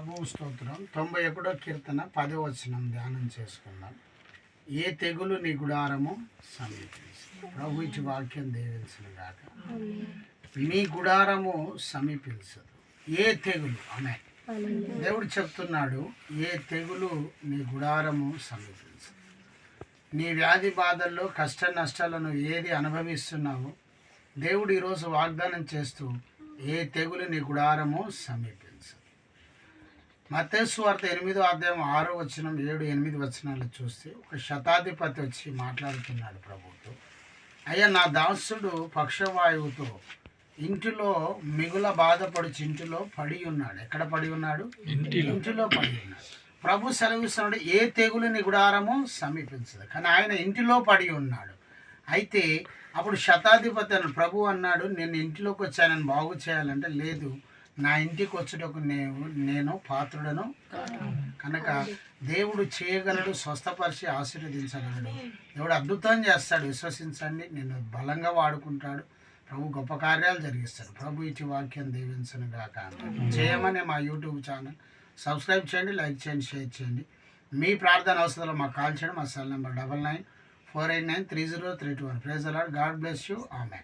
ప్రభు స్తోత్రం తొంభై ఒకటో కీర్తన పదో వచనం ధ్యానం చేసుకుందాం. ఏ తెగులు నీ గుడారము? సమీపిస్తుంది ప్రభు ఇచ్చి వాక్యం దేవించిన గాక నీ గుడారము సమీపించదు. ఏ తెగులు? అనే దేవుడు చెప్తున్నాడు ఏ తెగులు నీ గుడారము సమీపించదు. నీ వ్యాధి బాధల్లో కష్ట నష్టాలను ఏది అనుభవిస్తున్నావో దేవుడు ఈరోజు వాగ్దానం చేస్తూ ఏ తెగులు నీ గుడారము సమీపించదు. మత్తేసు వార్త ఎనిమిదో అధ్యాయం ఆరో వచనం ఏడు ఎనిమిది వచనాలు చూస్తే ఒక శతాధిపతి వచ్చి మాట్లాడుతున్నాడు ప్రభుతో అయ్యా నా దాసుడు పక్షవాయువుతో ఇంటిలో మిగుల బాధపడుచు ఇంటిలో పడి ఉన్నాడు. ఎక్కడ పడి ఉన్నాడు? ఇంటిలో. పడి ఉన్నాడు. ప్రభు సెలవిస్తున్నాడు ఏ తెగులుని గుడారము సమీపించదు కానీ ఆయన ఇంటిలో పడి ఉన్నాడు. అయితే అప్పుడు శతాధిపతి అన్నాడు ప్రభు అన్నాడు నేను ఇంటిలోకి వచ్చానని బాగు చేయాలంటే లేదు నా ఇంటికి వచ్చుటకు నేను నేను పాత్రుడను. కనుక దేవుడు చేయగలడు స్వస్థపరిచి ఆశీర్వదించగలడు. దేవుడు అద్భుతం చేస్తాడు విశ్వసించండి. నేను బలంగా వాడుకుంటాడు. ప్రభు గొప్ప కార్యాలు జరిగిస్తాడు. ప్రభు ఇచ్చి వాక్యం దీవించను గాక. చేయమని మా యూట్యూబ్ ఛానల్. సబ్స్క్రైబ్ చేయండి లైక్ చేయండి షేర్ చేయండి. మీ ప్రార్థన అవసరాలు మాకు కాల్ చేయండి. మా cell number double nine four eight nine three zero three two one. Praise the Lord God bless you. ఆమె